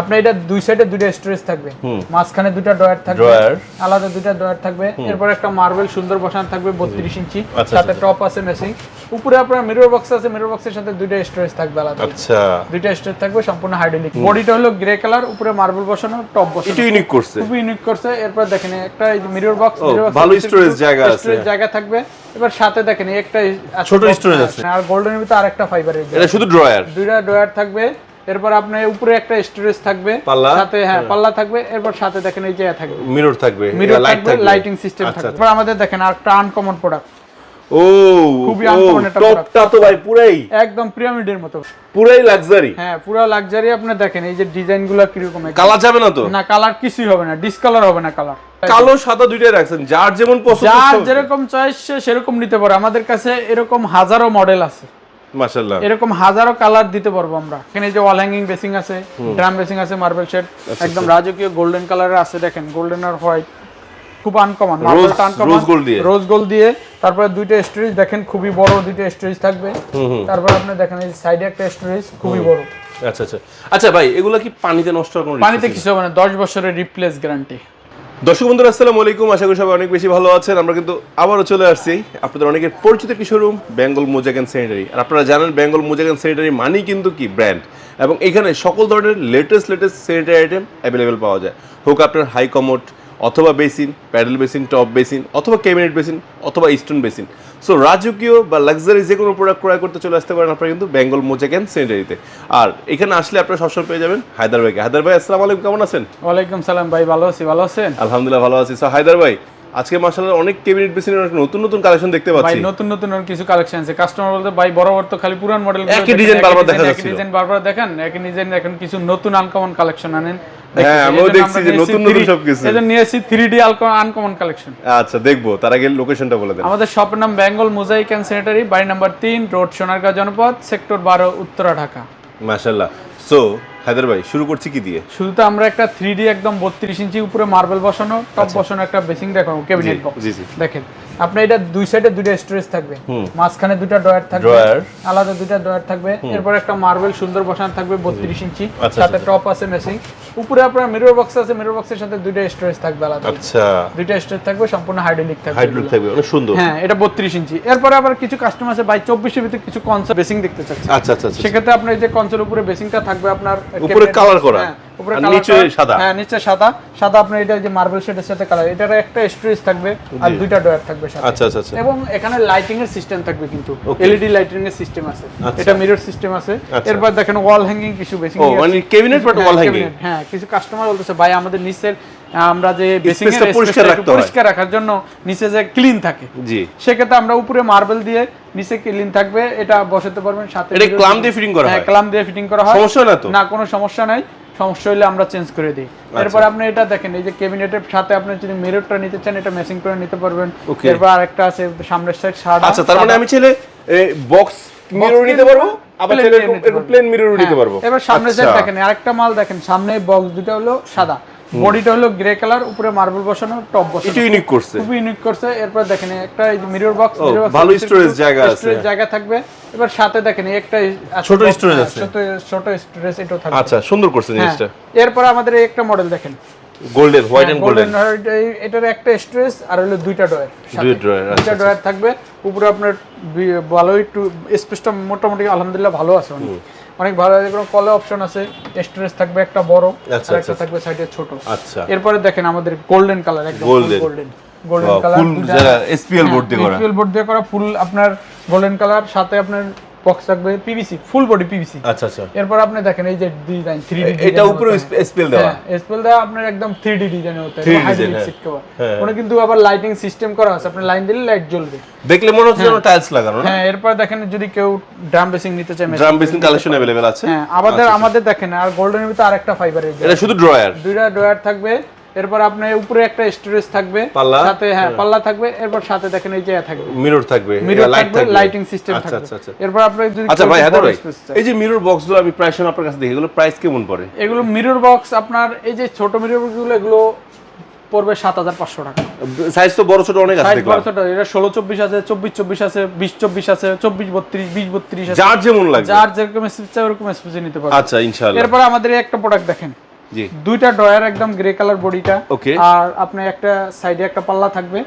আপনার এটা দুই সাইডে দুইটা স্টোরেজ থাকবে। মাঝখানে দুইটা ড্রয়ার থাকবে আলাদা দুইটা ড্রয়ার থাকবে এরপর একটা মার্বেল সুন্দর বসানো থাকবে বত্রিশ ইঞ্চি। আচ্ছা, সাথে আচ্ছা। টপ আছে মেসিং উপরে আপনার মিরর বক্স আছে মিরর বক্সের সাথে দুইটা স্টোরেজ থাকবে আলাদা। আচ্ছা। দুইটা স্টোরেজ থাকবে সম্পূর্ণ হাইড্রোলিক বডিটা হলো গ্রে কালার উপরে মার্বেল বসানো টপ বসানো। এটা ইউনিক করছে। খুবই ইউনিক করছে। এরপর দেখেন একটা মিরর বক্স ভালো storage জায়গা আছে। স্টোরেজ জায়গা থাকবে। এবার সাথে দেখেন একটা ছোট হ্যাঁ, আছে। আর গোল্ডেনের ভিতরে আরেকটা ফাইবারের এটা শুধু ড্রয়ার দুইটা ড্রয়ার থাকবে। এরপর আপনার উপরে একটা স্টোরেজ থাকবে পাল্লা? সাথে হ্যাঁ পাল্লা থাকবে এরপর সাথে দেখেন এই যে থাকবে। মিরর থাকবে মিরর থাকবে থাকবে। লাইটিং সিস্টেম আচ্ছা, থাকবে। এরপর আমাদের দেখেন আর একটা আনকমন প্রোডাক্ট ও খুবই uncommon একটা টপটা তো ভাই পুরাই। একদম পিরামিডের মতো। পুরাই লাক্সারি হ্যাঁ পুরো লাক্সারি আপনি দেখেন এই যে ডিজাইনগুলো কীরকম একদম। কালা যাবে না তো? না কালার কিছুই হবে না ডিসকালার হবে না কালার কালো সাদা দুইটাই রাখছেন যার যেমন পছন্দ যার যেরকম চয়েস সে সেরকম নিতে পারে। আমাদের কাছে এরকম হাজারো মডেল আছে। মাশাআল্লাহ। এরকম হাজারো কালার দিতে পারব আমরা। এখানে যে ওয়াল হ্যাঙ্গিং বেসিং আছে ড্রাম বেসিং আছে মার্বেল শেড আচ্ছা, একদম রাজকীয় গোল্ডেন কালারের আছে দেখেন। গোল্ডেন আর হোয়াইট খুব আনকমন rose gold দিয়ে। রোজ গোল্ড দিয়ে। তারপরে দুইটা স্টোরেজ দেখেন খুবই বড় দুইটা স্টোরেজ থাকবে। তারপর আপনি দেখেন এই সাইডে একটা স্টোরেজ খুবই বড়। আচ্ছা আচ্ছা। আচ্ছা ভাই এগুলা কি পানিতে নষ্ট হওয়ার কোনো পানিতে? কিছু হবে না। দশ বছরের রিপ্লেস গ্যারান্টি দর্শক বন্ধুরা, আসসালামু আলাইকুম। আশা করি সবাই অনেক বেশি ভালো আছেন। আমরা কিন্তু আবারও চলে আসছি আপনাদের অনেকের পরিচিত একটি showroom Bengal mosaic and sanitary আর আপনারা জানেন, বেঙ্গল মোজাক অ্যান্ড স্যানিটারি মানেই কিন্তু কি? ব্র্যান্ড। এবং এখানে সকল ধরনের latest latest sanitary item available পাওয়া যায়। হোক আপনার হাই কমোড অথবা basin pedal basin top basin অথবা ক্যাবিনেট বেসিন অথবা স্টোন বেসিন সো রাজকীয় বা লাক্সারি যে কোনো প্রোডাক্ট ক্রয় করতে চলে আসতে পারেন আপনারা কিন্তু বেঙ্গল মোজাক অ্যান্ড সেন্টারিতে আর এখানে আসলে আপনারা সবসময় পেয়ে যাবেন হায়দার ভাইকে। হায়দার ভাই আসসালামু আলাইকুম কেমন আছেন? ওয়ালাইকুম সালাম ভাই ভালো আছি ভালো আছেন? আলহামদুলিল্লাহ ভালো আছি। সো হায়দার ভাই আজকে মাসাল্লাহ অনেক ক্যাবিনেট বেসিনের অনেক নতুন নতুন কালেকশন দেখতে পাচ্ছি। ভাই নতুন নতুন ওর কিছু কালেকশন আছে। কাস্টমার বলতে ভাই বরাবর তো খালি পুরান মডেল একই design বারবার দেখা যাচ্ছিল। ডিজাইন বারবার দেখেন একই ডিজাইন এখন কিছু নতুন আনকমন কালেকশন আনেন। হ্যাঁ, আমিও দেখছি যে নতুন নতুন সবকিছু। এজন্য নিয়ে এসেছি 3D আনকমন কালেকশন আচ্ছা দেখব তার আগে লোকেশনটা বলে দেন। আমাদের শপের নাম বেঙ্গল মোজাইক অ্যান্ড স্যানিটারি বাড়ি নাম্বার তিন রোড সোনারগাঁ জনপদ সেক্টর বারো উত্তরা ঢাকা। মাশাল্লাহ সো হায়দার ভাই শুরু করছি কি দিয়ে? শুধু তো আমরা একটা থ্রি একদম বত্রিশ ইঞ্চি উপরে মার্বেল বসানো টপ বসানো একটা বেসিং দেখাবো ক্যাবিনেট বক্স জি জি। দেখেন আপনার এটা দুই সাইডে দুইটা স্টোরেজ থাকবে। মাঝখানে দুইটা ডয়ার থাকবে আলাদা দুইটা ড্রয়ার থাকবে। এরপর একটা মার্বেল সুন্দর বসানো থাকবে বত্রিশ ইঞ্চি। আচ্ছা, সাথে টপ আছে মেসিং উপরে আপনার মিরর বক্স আছে মিরর বক্সের সাথে দুইটা স্টোরেজ থাকবে আলাদা। আচ্ছা। দুইটা স্টোরেজ থাকবে সম্পূর্ণ হাইড্রোলিক থাকবে হাইড্রোল থাকবে অনেক সুন্দর। হ্যাঁ এটা বত্রিশ ইঞ্চি। এরপরে আবার কিছু কাস্টমার আছে বাই চব্বিশের ভিতরে কিছু কনসেপ্ট বেসিং দেখতে চাচ্ছে। আচ্ছা আচ্ছা আচ্ছা সেক্ষেত্রে আপনার এই যে কনসোল উপরে বেসিংটা থাকবে আপনার উপরে box, করা। হ্যাঁ, উপরে নিচে সাদা। হ্যাঁ নিচে সাদা। সাদা আপনার এটা যে মার্বেল শেডের সাথে কালার এটার একটা স্টোরেজ থাকবে আর দুইটা ডয়ার থাকবে সাথে। আচ্ছা আচ্ছা আচ্ছা। এবং এখানে লাইটিং এর সিস্টেম থাকবে কিন্তু। এলইডি লাইটিং এর সিস্টেম আছে। আচ্ছা। এটা মিরর সিস্টেম আছে। আচ্ছা। এরপর দেখেন ওয়াল হ্যাঙ্গিং কিছু বেসিং ও, মানে cabinet but wall hanging। হ্যাঁ কিছু কাস্টমার বলতেছে ভাই আমাদের নিচের আমরা যে বেসিং এর পরিষ্কার রাখতে পরিষ্কার রাখার জন্য নিচে যে ক্লিন থাকে। জি। সেক্ষেত্রে আমরা উপরে মার্বেল দিয়ে নিচে ক্লিন থাকবে। এটা বসাতে পারবেন সাথে এটা ক্লাম দিয়ে ফিটিং করা হ্যাঁ হয়। ক্লাম দিয়ে ফিটিং করা হয়। সমস্যা না তো? না কোনো সমস্যা নাই। সমস্যা হলে আমরা চেঞ্জ করে দিই। আচ্ছা। এরপর আপনি এটা দেখেন এই যে ক্যাবিনেটের সাথে আপনি যদি মিররটা নিতে চান এটা ম্যাচিং করে নিতে পারবেন. এরপর আরেকটা আছে সামনের সাইড সাদা আচ্ছা তার মানে আমি ছেলে বক্স মিরর নিতে পারব? আবার ছেলে এরকম প্লেন মিরর নিতে হ্যাঁ, পারব। এবার সামনের সাইড আচ্ছা। দেখেন আরেকটা মাল দেখেন সামনে বক্স দুটো হলো সাদা। বডিটা হলো গ্রে কালার উপরে মার্বেল বসানো টপ বসানো। এটা ইউনিক করছে। খুব ইউনিক করছে। এরপর দেখেন একটা এই মিরর বক্স ভালো storage জায়গা আছে। স্টোরেজ জায়গা থাকবে। এবার সাথে দেখেন একটা ছোট হ্যাঁ, আছে। ছোট ছোট স্টোরেজ এটাও থাকবে। আচ্ছা সুন্দর করছে হ্যাঁ। জিনিসটা। এরপর আমাদের এই একটা মডেল দেখেন। গোল্ডেন হোয়াইট এন্ড গোল্ডেন এটার একটা স্টোরেজ আর হলো দুইটা ডয়ার দুই আচ্ছা, দুইটা ডয়ার থাকবে। উপরে আপনার ভালো একটু স্পেসটা মোটামুটি আলহামদুলিল্লাহ ভালো আছে অনেক ভালো লাগে কোনো কলে অপশন আছে স্টোরেজ থাকবে একটা বড় আচ্ছা, আর একটা আচ্ছা। থাকবে সাইডে ছোট আচ্ছা এরপরে দেখেন আমাদের গোল্ডেন কালার একদম। গোল্ডেন গোল্ডেন কালার ফুল যারা এসপিএল বোর্ড দিয়ে করা এসপিএল বোর্ড দিয়ে করা ফুল আপনার গোল্ডেন কালার সাথে আপনার বক্স থাকবে পিভিসি ফুল বডি পিভিসি আচ্ছা আচ্ছা এরপর আপনি দেখেন এই যে ডিজাইন 3D এটা উপরে এসপিএল দেওয়া হ্যাঁ স্পেল দেওয়া আপনার একদম 3D ডিজাইন হতে 3D হবে design, হাইড্রোলিক হ্যাঁ। সিট কভার হ্যাঁ। ওখানে কিন্তু আবার লাইটিং সিস্টেম করা আছে আপনি লাইন দিলে লাইট জ্বলবে দেখলে মনে হচ্ছে যেন টাইলস লাগানো না হ্যাঁ এরপর দেখেন যদি কেউ ড্রাম বেসিং নিতে চায় ড্রাম বেসিন কালেকশন अवेलेबल আছে হ্যাঁ আমাদের আমাদের দেখেন আর গোল্ডেনের ভিতরে আরেকটা ফাইবারের এটা শুধু ড্রয়ার দুইটা ডয়ার থাকবে এরপর আপনার উপরে একটা স্টোরেজ থাকবে পাল্লা? সাথে হ্যাঁ পাল্লা থাকবে এরপর সাথে দেখেন এই যে থাকবে। মিরর থাকবে মিরর লাইট থাকবে লাইটিং সিস্টেম আচ্ছা থাকবে। আচ্ছা আচ্ছা। এরপর আপনার যদি আচ্ছা ভাই হায়দার ভাই এই যে মিরর বক্সগুলো আমি প্রায় সময় আপনার কাছে দেখি এগুলো প্রাইস কেমন পড়ে? এগুলো মিরর বক্স আপনার এই যে ছোট মিররগুলো এগুলো পড়বে সাত হাজার পাঁচশো টাকা। সাইজ তো বড় ছোট অনেক আছে বড় ছোট এটা ষোলো চব্বিশ আছে চব্বিশ চব্বিশ আছে বিশ চব্বিশ আছে চব্বিশ বত্রিশ বিশ বত্রিশ আছে। যার যেমন লাগবে। যার যেরকম স্পিচ চাই ওরকম স্পিচ নিতে পারবে। আচ্ছা ইনশাআল্লাহ। এরপরে আমাদের একটা প্রোডাক্ট দেখেন। জি। দুইটা ড্রয়ার একদম গ্রে কালার বডিটা. আর আপনার একটা সাইডে একটা পাল্লা থাকবে।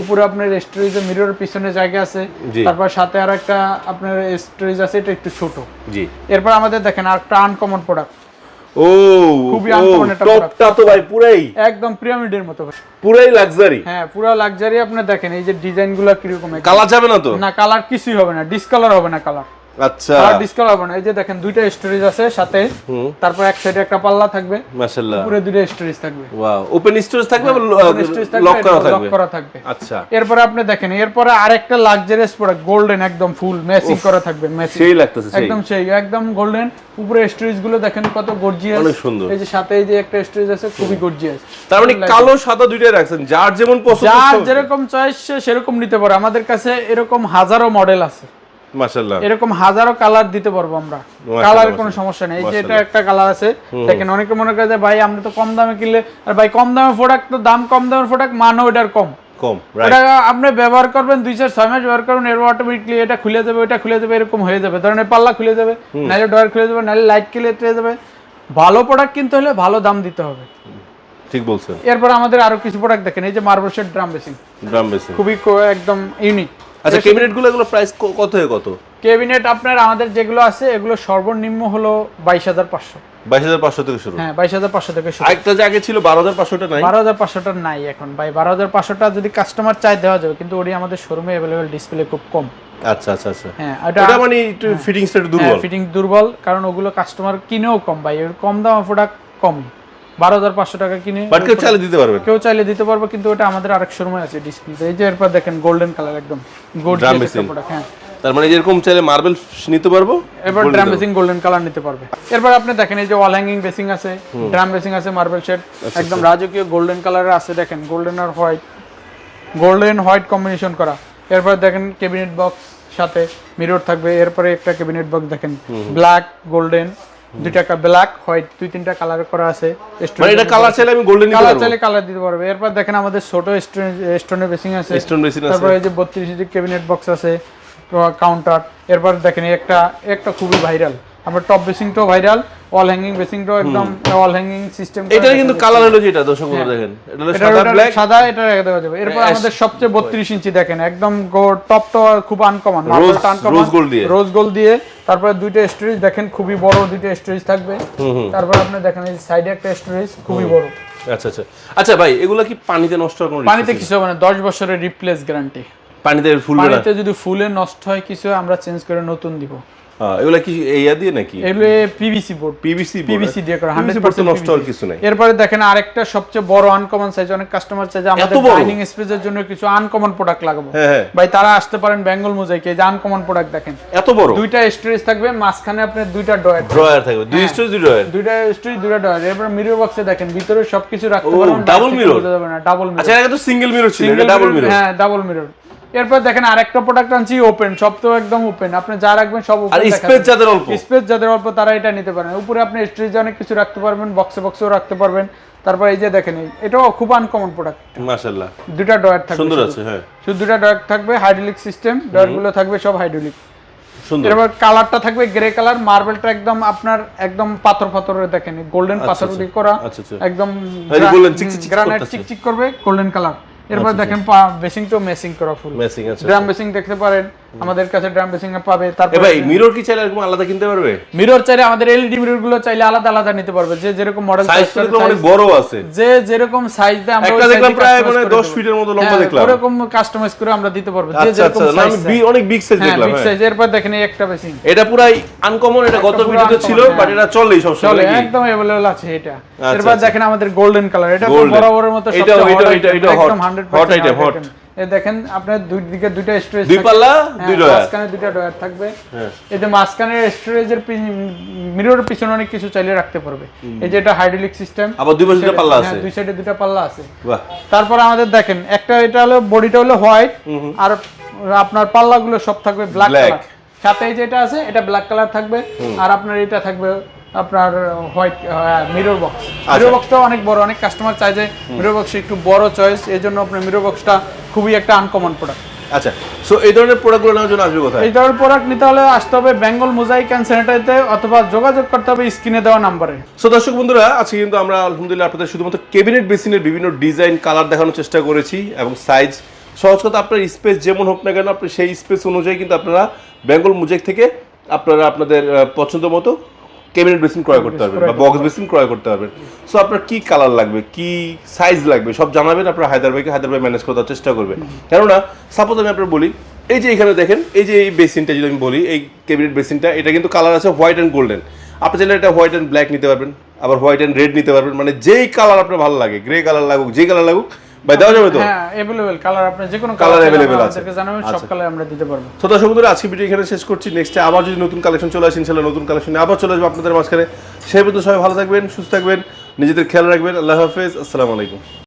উপরে আপনার স্টোরেজ মিররের পিছনে জায়গা আছে। তারপর সাথে আর একটা আপনার স্টোরেজ আছে এটা একটু ছোট। জি। এরপর আমাদের দেখেন আর একটা আনকমন প্রোডাক্ট ও খুবই uncommon একটা টপটা তো ভাই পুরাই। একদম পিরামিডের মতো পুরাই লাক্সারি হ্যাঁ পুরো লাক্সারি আপনি দেখেন এই যে ডিজাইনগুলো কীরকম। কালার যাবে না তো? না কালার কিছুই হবে না ডিসকালার হবে না কালার আচ্ছা। হবে না। এই যে দেখেন দুইটা স্টোরেজ আছে সাথে। তারপর এক সাইডে একটা পাল্লা থাকবে। মাশাআল্লাহ। উপরে দুইটা স্টোরেজ থাকবে। ওয়াও ওপেন স্টোরেজ থাকবে লক করা লক করা থাকবে। আচ্ছা। এরপরে আপনি দেখেন এরপরে আরেকটা লাক্সারিয়াস প্রোডাক্ট গোল্ডেন একদম ফুল ম্যাচিং করা থাকবে ম্যাচিং সেই লাগতেছে সেই। একদম সেই একদম গোল্ডেন উপরে স্টোরেজগুলো দেখেন কত গর্জিয়াস অনেক সুন্দর। এই যে সাথে এই যে একটা স্টোরেজ আছে খুবই গর্জিয়াস তার মানে কালো সাদা দুইটাই রাখছেন যার যেমন পছন্দ যার যেরকম চয়েস সেরকম নিতে পারে। আমাদের কাছে এরকম হাজারো মডেল আছে। মাশাআল্লাহ। এরকম হাজারো কালার দিতে পারব আমরা। কালারের কোনো সমস্যা নেই। এই যে এটা একটা কালার আছে দেখেন অনেকে মনে করে যে ভাই আমরা তো কম দামে কিনলে আর ভাই কম দামের প্রোডাক্ট তো দাম কম দামের প্রোডাক্ট মানও এটার কম। আপনি ব্যবহার করবেন দুই চার ছয় মাস ব্যবহার করবেন এর অটোমেটিকলি এটা খুলে যাবে ওটা খুলে যাবে এরকম হয়ে যাবে। ধরেন পাল্লা খুলে যাবে নাহলে ডয়ার খুলে যাবে নাহলে লাইট খুলে যাবে। ভালো প্রোডাক্ট কিনতে হলে ভালো দাম দিতে হবে। ঠিক বলছেন। এরপর আমাদের আরও কিছু প্রোডাক্ট দেখেন এই যে মার্বল শেড ড্রাম বেসিং দাম বেশি খুবই একদম ইউনিক আচ্ছা ক্যাবিনেটগুলো এগুলো প্রাইস কত থেকে কত? ক্যাবিনেট আপনার আমাদের যেগুলো আছে এগুলো সর্বনিম্ন হলো বাইশ হাজার পাঁচশো। বাইশ হাজার পাঁচশো থেকে শুরু। হ্যাঁ বাইশ হাজার পাঁচশো থেকে শুরু। আরেকটা যে আগে ছিল বারো হাজার পাঁচশোটা নাই? বারো হাজার পাঁচশোটা নাই এখন ভাই। বারো হাজার পাঁচশোটা যদি কাস্টমার চাই দেওয়া যাবে। কিন্তু ওটি আমাদের শোরুমে অ্যাভেলেবেল ডিসপ্লে খুব কম। আচ্ছা আচ্ছা আচ্ছা। হ্যাঁ ওটা মানে একটু ফিটিংসটা একটু দুর্বল। ফিটিং দুর্বল কারণ ওগুলো কাস্টমার কিনেও কম ভাই। কম দাম প্রোডাক্ট কম। বারো হাজার পাঁচশো টাকা কিনে বাট কেউ চালিয়ে দিতে পারবেন কেউ চাইলে দিতে পারবে কিন্তু ওটা আমাদের আরেক শোরুমে আছে ডিসপ্লে এই যে এরপর দেখেন গোল্ডেন কালার একদম। গোল্ডেন প্রোডাক্ট হ্যাঁ। তার মানে যেরকম চাইলে মার্বেল নিতে পারব এবার ড্রাম বেসিং গোল্ডেন কালার নিতে পারবে। এরপর আপনি দেখেন এই যে ওয়াল হ্যাঙ্গিং বেসিং আছে ড্রাম বেসিং আছে মার্বেল শেড আচ্ছা, একদম রাজকীয় গোল্ডেন কালারের আছে দেখেন গোল্ডেন আর হোয়াইট গোল্ডেন হোয়াইট কম্বিনেশন করা। এরপর দেখেন ক্যাবিনেট বক্স সাথে মিরর থাকবে। এরপরে একটা ক্যাবিনেট বক্স দেখেন। ব্ল্যাক গোল্ডেন দুইটা ব্ল্যাক হোয়াইট দুই তিনটা কালার করা আছে মানে এটা কালার চাইলে আমি গোল্ডেন কালার চাইলে কালার দিতে পারবে। এরপর দেখেন আমাদের ছোট স্টোনের বেসিং আছে। স্টোন বেসিন আছে। তারপরে এই যে বত্রিশ ইঞ্চি ক্যাবিনেট বক্স আছে কাউন্টার এরপর দেখেন একটা একটা খুবই ভাইরাল আমরা টপ বেসিংটাও ভাইরাল অল হ্যাঙ্গিং বেসিংটাও একদম অল হ্যাঙ্গিং সিস্টেম এটা কিন্তু কালার হলো যেটা দর্শক দেখেন। এটা হলো সাদা ব্ল্যাক সাদা এটা রেখে দেওয়া যাবে। এরপর আমাদের সবচেয়ে বত্রিশ ইঞ্চি দেখেন একদম টপ তো খুব আনকমন rose gold দিয়ে। রোজ গোল্ড দিয়ে। তারপরে দুইটা স্টোরেজ দেখেন খুবই বড় দুইটা স্টোরেজ থাকবে। তারপর আপনি দেখেন এই সাইডে একটা স্টোরেজ খুবই বড়। আচ্ছা আচ্ছা। আচ্ছা ভাই এগুলা কি পানিতে নষ্ট হওয়ার কোনো পানিতে কিছু হবে না দশ বছরের রিপ্লেস গ্যারান্টি পানিতে ফুল পানিতে যদি ফুলে নষ্ট হয় কিছু আমরা চেঞ্জ করে নতুন দিব। এগুলো কি দিয়ে নাকি? এগুলো পিভিসি বোর্ড পিভিসি পিভিসি দিয়ে করা 100% নষ্ট হওয়ার কিছু নাই। এরপরে দেখেন আরেকটা সবচেয়ে বড় আনকমন সাইজ অনেক কাস্টমার চাই যে আমাদের ডাইনিং স্পেসের জন্য কিছু আনকমন প্রোডাক্ট লাগাবো। হ্যাঁ হ্যাঁ। ভাই তারা আসতে পারেন বেঙ্গল মোজাইকে যে আনকমন প্রোডাক্ট দেখেন। এত বড়? দুইটা স্টোরেজ থাকবে মাঝখানে আপনার দুইটা ড্রয়ার থাকবে। দুই স্টোরেজ দুই ড্রয়ার দুইটা স্টোরেজ দুইটা ডয়ার এরপর মিরর বক্সে দেখেন ভিতরে সবকিছু রাখতে পারবেন ডাবল মিরর আচ্ছা এটা তো সিঙ্গেল মিরর ছিল এটা ডাবল মিরর হ্যাঁ ডাবল মিরর এরপর দেখেন আরেকটা প্রোডাক্ট আনছি ওপেন সব তো একদম ওপেন আপনি যা রাখবেন সব আর ওপেন স্পেস যাদের অল্প। স্পেস যাদের অল্প তারা এটা নিতে পারেন উপরে আপনি স্টোরেজে অনেক কিছু রাখতে পারবেন বক্সে বক্সেও রাখতে পারবেন। তারপর এই যে দেখেন এটাও খুব আনকমন প্রোডাক্ট মাশাআল্লাহ। দুটা ডয়ার থাকবে সুন্দর শুধু। আছে হ্যাঁ। শুধু দুটা ডয়ার থাকবে হাইড্রোলিক সিস্টেম ডয়ারগুলো থাকবে সব হাইড্রোলিক সুন্দর। এরপর কালারটা থাকবে গ্রে কালার মার্বেলটা একদম আপনার একদম পাথর পাথরের দেখেন গোল্ডেন পাথর দিয়ে করা আচ্ছা, আচ্ছা। একদম গ্রানাইট চিকচিক করবে গোল্ডেন কালার এরপর দেখেন তো মেসিং করা ফুল মেসিং আছে ড্রাম বেসিং দেখতে পারেন। আমাদের কাছে ড্রাম বেসিং পাবে এ তারপর ভাই মিরর কি চাইলে এরকম আলাদা কিনতে পারবে মিরর চাইলে আমাদের এলইডি মিরর গুলো চাইলে আলাদা আলাদা নিতে পারবে যে যেরকম মডেল সাইজ তো দেখলাম অনেক বড় আছে যে যেরকম সাইজ দেয় আমরা একটা ওই দেখলাম size-এ প্রায় customize মানে করে 10 দেব। ফিটের মতো লম্বা হ্যাঁ, দেখলাম ওরকম কাস্টমাইজ করে আমরা দিতে পারবো যে আচ্ছা যেরকম আচ্ছা না, সাইজ আমি বি- অনেক বিগ সাইজ হ্যাঁ দেখলাম বিগ হ্যাঁ সাইজ এরপর দেখেন এই একটা বেসিং এটা পুরাই আনকমন এটা গত পুরো ভিডিওতে uncommon, ছিল হ্যাঁ। বাট এটা চলেই সব সময় চলে নাকি? একদম अवेलेबल আছে এটা আচ্ছা, এরপর আচ্ছা। দেখেন আমাদের গোল্ডেন কালার এটা তো Golden। বরাবরের মতো এটাও, সবচেয়ে এটাও, hot এটা- item, এটা hot, একদম 100% hot দেখেন আপনার দুই দিকে দুইটা স্টোরেজ দুই পাল্লা, দুই ডয়ার। মাঝখানে দুইটা ডয়ার থাকবে। হ্যাঁ। এই যে মাঝখানে স্টোরেজের মিররের পিছনে অনেক কিছু রাখতে পারবে। এই যে এটা হাইড্রোলিক সিস্টেম আবার দুই পাশে দুটো পাল্লা আছে। দুই সাইডে পাল্লা আছে। তারপর আমাদের দেখেন একটা এটা হলো বডিটা হলো হোয়াইট আর আপনার পাল্লাগুলো সব থাকবে ব্ল্যাক কালার সাথে এই যেটা আছে এটা ব্ল্যাক কালার থাকবে। আর আপনার এটা থাকবে আপনার হোয়াইট মিরর বক্স। মিরর বক্সটা অনেক বড় অনেক কাস্টমার চায় যে মিরর বক্স একটু বড় চয়েস এই জন্য আপনার মিরর বক্সটা খুবই একটা আনকমন প্রোডাক্ট আচ্ছা সো এই ধরনের প্রোডাক্টগুলো নেওয়ার জন্য আসবে কোথায়? এই ধরনের প্রোডাক্ট নিতে হলে আসতে হবে বেঙ্গল মোজাইক অ্যান্ড স্যানিটারিতে অথবা যোগাযোগ করতে হবে স্ক্রিনে দেওয়া নাম্বারে। সো দর্শক বন্ধুরা আজকে কিন্তু আমরা আলহামদুলিল্লাহ আপনাদের শুধুমাত্র ক্যাবিনেট বেসিনের বিভিন্ন ডিজাইন কালার দেখানোর চেষ্টা করেছি এবং সাইজ সহজ কথা আপনার স্পেস যেমন হোক না কেন আপনি সেই স্পেস অনুযায়ী কিন্তু আপনারা বেঙ্গল মুজেক থেকে আপনারা আপনাদের পছন্দ মতো ক্যাবিনেট বেসিন ক্রয় করতে পারবেন বা বক্স বেসিন ক্রয় করতে পারবেন সো আপনার কি কালার লাগবে কি সাইজ লাগবে সব জানাবেন আপনার হায়দার ভাইকে হায়দার ভাই ম্যানেজ করার চেষ্টা করবেন। কেননা সাপোজ আমি আপনার বলি এই যে এখানে দেখেন এই যে এই বেসিনটা যদি আমি বলি এই ক্যাবিনেট বেসিনটা এটা কিন্তু কালার আছে হোয়াইট অ্যান্ড গোল্ডেন আপনি চাইলে এটা হোয়াইট অ্যান্ড ব্ল্যাক নিতে পারবেন আবার হোয়াইট অ্যান্ড রেড নিতে পারবেন মানে যেই কালার আপনার ভালো লাগে গ্রে কালার লাগুক যেই কালার লাগুক ভাই দেওয়া যাবে তো হ্যাঁ अवेलेबल কালার আপনি যে কোনো Colour কালার available আছে। আমাদেরকে জানাবেন সব আচ্ছা। কালার আমরা দিতে পারবো তো দর্শক বন্ধুরা আজকে ভিডিও এখানে শেষ করছি নেক্সটে আবার যদি নতুন কালেকশন চলে আসে ইনশাল্লাহ নতুন কালেকশনে আবার চলে আসবে আপনাদের মাঝখানে সেই পর্যন্ত সবাই ভালো থাকবেন সুস্থ থাকবেন নিজেদের খেয়াল রাখবেন আল্লাহ হাফেজ আসসালামু আলাইকুম